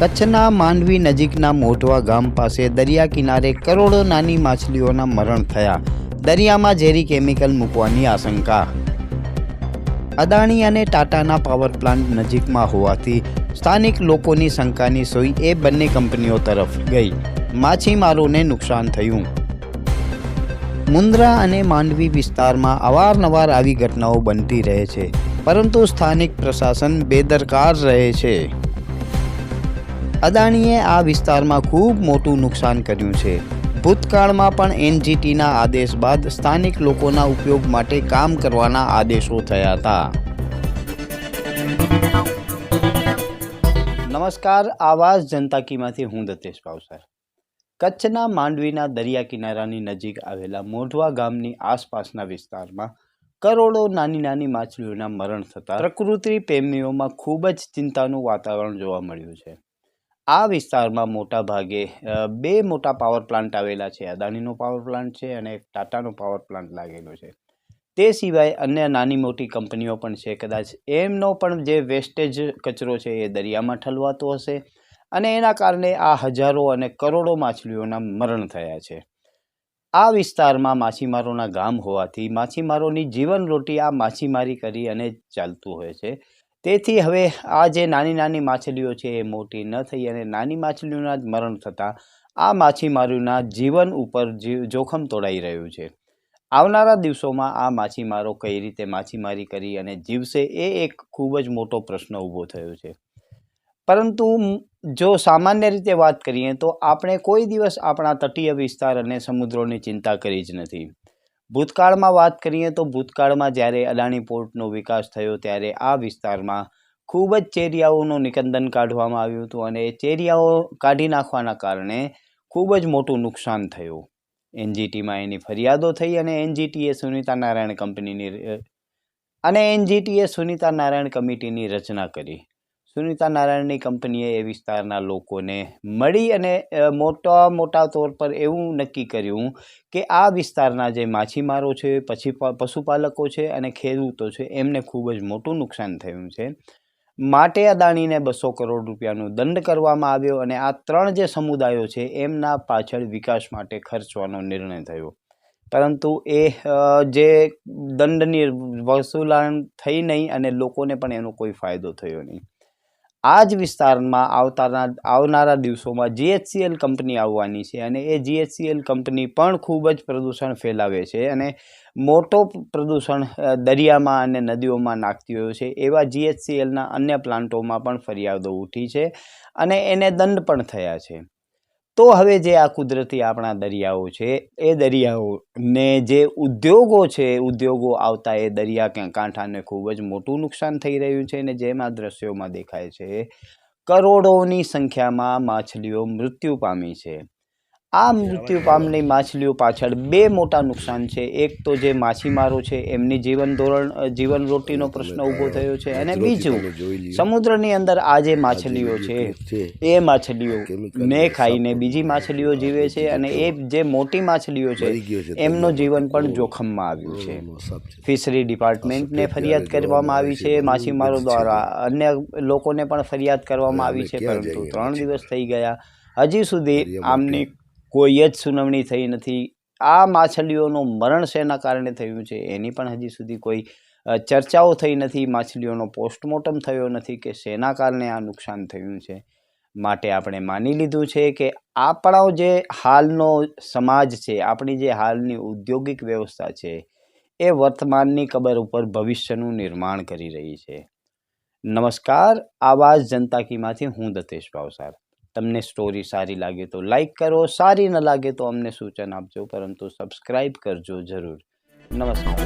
કચ્છના માંડવી નજીકના મોઢવા ગામ પાસે દરિયા કિનારે કરોડો નાની માછલીઓના મરણ થયા. દરિયામાં ઝેરી કેમિકલ મૂકવાની આશંકા. અદાણી અને ટાટાના પાવર પ્લાન્ટ નજીકમાં હોવાથી સ્થાનિક લોકોની શંકાની સોય એ બંને કંપનીઓ તરફ ગઈ. માછીમારોને નુકસાન થયું. મુન્દ્રા અને માંડવી વિસ્તારમાં અવારનવાર આવી ઘટનાઓ બનતી રહે છે, પરંતુ સ્થાનિક પ્રશાસન બેદરકાર રહે છે. અદાણીએ આ વિસ્તારમાં ખૂબ મોટું નુકસાન કર્યું છે. ભૂતકાળમાં પણ એનજીટીના આદેશ બાદ સ્થાનિક લોકોના ઉપયોગ માટે કામ કરવાના આદેશો થયા હતા. નમસ્કાર, આવાજ જનતા કીમાંથી હું દત્તેશ પાવસર કચ્છના માંડવીના દરિયા કિનારાની નજીક આવેલા મોઢવા ગામની આસપાસના વિસ્તારમાં કરોડો નાની નાની માછલીઓના મરણ થતાં પ્રકૃતિ પ્રેમીઓમાં ખૂબ જ ચિંતાનું વાતાવરણ જોવા મળ્યું છે. આ વિસ્તારમાં મોટા ભાગે બે મોટા પાવર પ્લાન્ટ આવેલા છે. અદાણીનો પાવર પ્લાન્ટ છે અને એક ટાટાનો પાવર પ્લાન્ટ લાગેલો છે. તે સિવાય અન્ય નાની મોટી કંપનીઓ પણ છે. કદાચ એમનો પણ જે વેસ્ટેજ કચરો છે એ દરિયામાં ઠલવાતો હશે અને એના કારણે આ હજારો અને કરોડો માછલીઓના મરણ થયા છે. આ વિસ્તારમાં માછીમારોના ગામ હોવાથી માછીમારોની જીવન રોટી આ માછીમારી કરી અને ચાલતું હોય છે. તેથી હવે આ જે નાની નાની માછલીઓ છે એ મોટી ન થઈ અને નાની માછલીઓના જ મરણ થતાં આ માછીમારોના જીવન ઉપર જોખમ તોડાઈ રહ્યું છે. આવનારા દિવસોમાં આ માછીમારો કઈ રીતે માછીમારી કરી અને જીવશે એ એક ખૂબ જ મોટો પ્રશ્ન ઊભો થયો છે. પરંતુ જો સામાન્ય રીતે વાત કરીએ તો આપણે કોઈ દિવસ આપણા તટીય વિસ્તાર અને સમુદ્રોની ચિંતા કરી જ નથી. ભૂતકાળમાં વાત કરીએ તો ભૂતકાળમાં જ્યારે અદાણી પોર્ટનો વિકાસ થયો ત્યારે આ વિસ્તારમાં ખૂબ જ ચેરિયાઓનું નિકંદન કાઢવામાં આવ્યું હતું અને ચેરિયાઓ કાઢી નાખવાના કારણે ખૂબ જ મોટું નુકસાન થયું. એનજીટીમાં એની ફરિયાદો થઈ અને એનજીટીએ સુનિતા નારાયણ કંપનીની અને એનજીટીએ સુનિતા નારાયણ કમિટીની રચના કરી. સુનિતા નારાયણની કંપનીએ એ વિસ્તારના લોકોને મળી અને મોટા મોટા તોર પર એવું નક્કી કર્યું કે આ વિસ્તારના જે માછીમારો છે, પછી પશુપાલકો છે અને ખેડૂતો છે, એમને ખૂબ જ મોટું નુકસાન થયું છે. માટે અદાણીને બસો કરોડ રૂપિયાનો દંડ કરવામાં આવ્યો અને આ ત્રણ જે સમુદાયો છે, એમના પાછળ વિકાસ માટે ખર્ચવાનો નિર્ણય થયો. પરંતુ એ જે દંડની વસૂલાણ થઈ નહીં અને લોકોને પણ એનો કોઈ ફાયદો થયો નહીં. આ જ વિસ્તારમાં આવતાના, આવનારા દિવસોમાં જીએચસીએલ કંપની આવવાની છે અને એ જીએચસીએલ કંપની પણ ખૂબ જ પ્રદૂષણ ફેલાવે છે અને મોટો પ્રદૂષણ દરિયામાં અને નદીઓમાં નાખતી હોય છે એવા જીએચસીએલના અન્ય પ્લાન્ટોમાં પણ ફરિયાદો ઉઠી છે અને એને દંડ પણ થયા છે. તો હવે જે આ કુદરતી આપણા દરિયાઓ છે, એ દરિયાઓને જે ઉદ્યોગો છે, ઉદ્યોગો આવતા એ દરિયા કાંઠાને ખૂબ જ મોટું નુકસાન થઈ રહ્યું છે અને જેમ દ્રશ્યોમાં દેખાય છે, કરોડોની સંખ્યામાં માછલીઓ મૃત્યુ પામી છે. આ મૃત્યુ પામની માછલીઓ પાછળ બે મોટા નુકસાન છે. એક તો જે માછીમારો છે એમની જીવન ધોરણ જીવન રોટીનો પ્રશ્ન ઊભો થયો છે અને બીજું સમુદ્રની અંદર આ જે માછલીઓ છે એ માછલીઓ ને ખાઈને બીજી માછલીઓ જીવે છે અને એ જે મોટી માછલીઓ છે એમનું જીવન પણ જોખમમાં આવ્યું છે. ફિશરી ડિપાર્ટમેન્ટને ફરિયાદ કરવામાં આવી છે માછીમારો દ્વારા અન્ય લોકોને પણ ફરિયાદ કરવામાં આવી છે પરંતુ ત્રણ દિવસ થઈ ગયા. હજી સુધી આમની કોઈ જ સુનાવણી થઈ નથી. આ માછલીઓનું મરણ શેના કારણે થયું છે, એની પણ હજી સુધી કોઈ ચર્ચાઓ થઈ નથી, માછલીઓનો પોસ્ટમોર્ટમ થયો નથી કે શેના કારણે આ નુકસાન થયું છે. માટે આપણે માની લીધું છે કે આપણો જે હાલનો સમાજ છે, આપણી જે હાલની ઔદ્યોગિક વ્યવસ્થા છે, એ વર્તમાનની કબર ઉપર ભવિષ્યનું નિર્માણ કરી રહી છે. નમસ્કાર, આવાજ જનતા કીમાંથી હું દતેશ ભાવસાર. તમને સ્ટોરી સારી લાગે તો લાઈક કરો, સારી ન લાગે તો અમને સૂચન આપજો, પરંતુ સબસ્ક્રાઈબ કરજો જરૂર. નમસ્કાર.